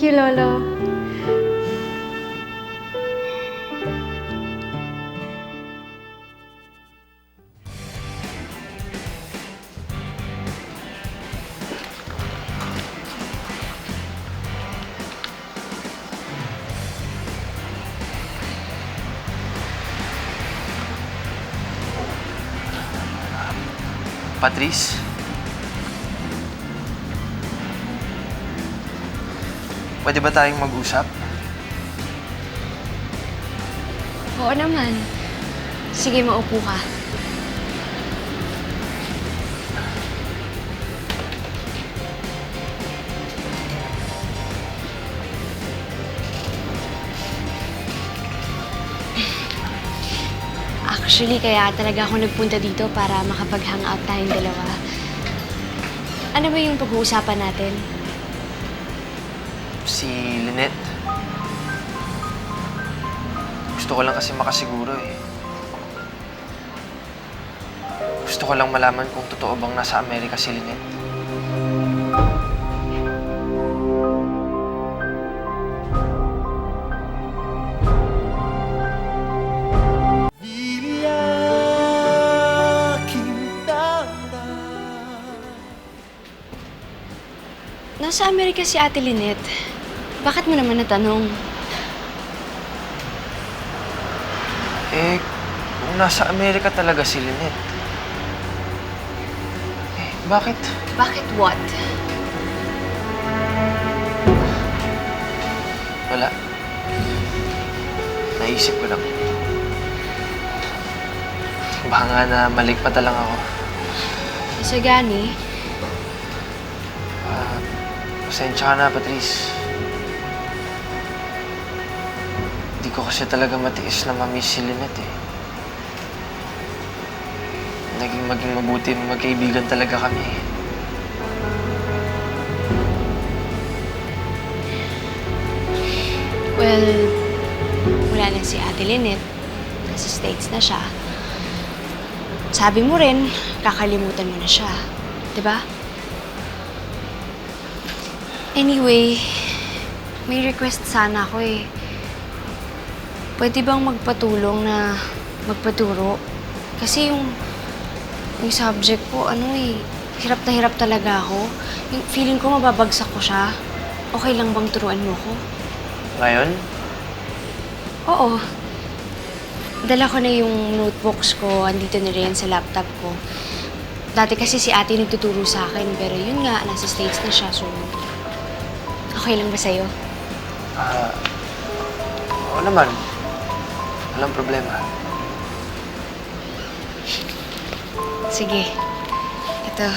Thank you, Lolo. Patrice? Pwede ba tayong mag-usap? Oo naman. Sige, maupo ka. Actually, kaya talaga ako nagpunta dito para makapag-hangout tayong dalawa. Ano ba yung pag-uusapan natin? Si Lynette? Gusto ko lang kasi makasiguro eh. Gusto ko lang malaman kung totoo bang nasa Amerika si Lynette. Nasa Amerika si Ate Lynette. Bakit mo naman natanong? Eh, kung nasa Amerika talaga si Lynette. Eh, bakit? Bakit what? Wala. Naisip ko lang. Baka nga na maligpata lang ako. Sa gani, pasensya ka na, Patrice. Hindi ko kasi talaga matiis na mamiss si Lynette eh. Naging maging mabuti magkaibigan talaga kami eh. well, wala na si Ate Lynette. Nasa States na siya. Sabi mo rin, kakalimutan mo na siya. 'Di ba? Anyway, may request sana ako eh. Pwede bang magpatulong na magpaturo? Kasi yung, yung subject ko, ano eh, hirap na hirap talaga ako. Yung feeling ko mababagsak ko siya. Okay lang bang turuan mo ko? Ngayon, Oo. Dala ko na yung notebooks ko, andito na rin sa laptop ko. Dati kasi si ate nagtuturo sa akin, pero yun nga, nasa States na siya, so... Okay lang ba sa'yo? ah, oo naman. Walang problema. Sige. Ito,